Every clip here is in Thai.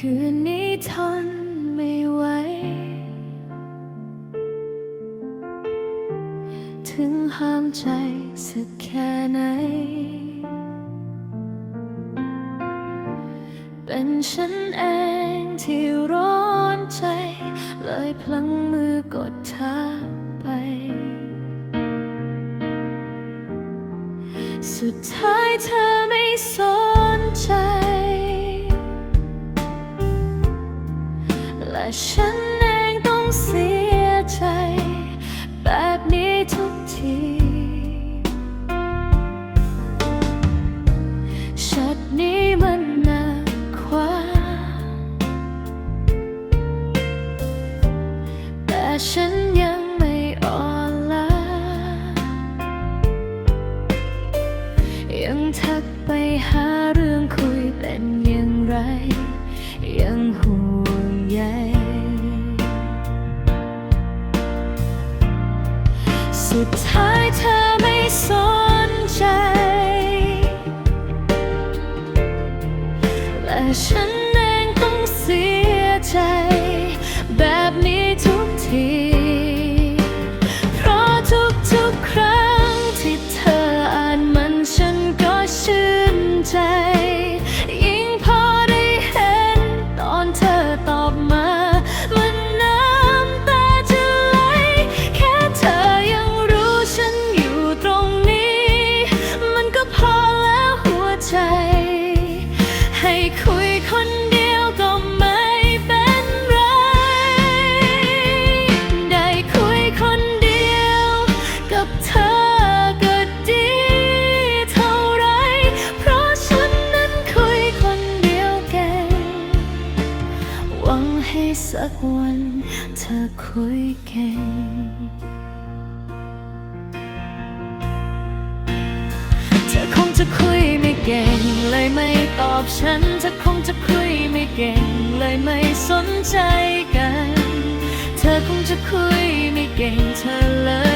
คืนนี้ทนไม่ไหว ถึงห้ามใจสักแค่ไหน เป็นฉันเองที่ร้อนใจ เลยพลั้งมือกดเธอไป สุดท้ายเธอไม่สนใจ และฉันเองต้องเสียใจ แบบนี้ทุกที ชัดนี้มันหนักกว่าแต่ฉันยังไม่อ่อนล้ายังทักไปหาเรื่องคุยเป็นอย่างไร ยังห่วง ใยสุดท้ายเธอไม่สนใจ และฉันเองต้องเสียใจ หวังให้สักวันเธอคุยเก่ง เธอคงจะคุยไม่เก่ง เลยไม่ตอบฉัน เธอคงจะคุยไม่เก่ง เลยไม่สนใจกัน เธอคงจะคุยไม่เก่งเธอเลย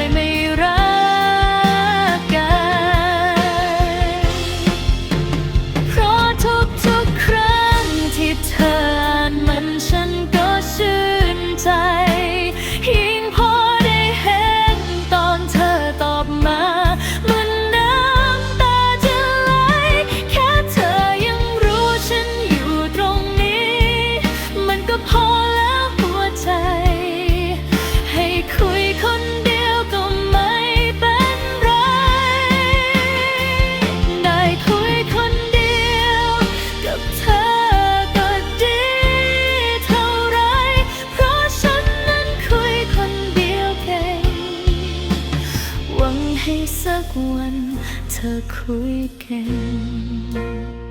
เธอคุยเก่ง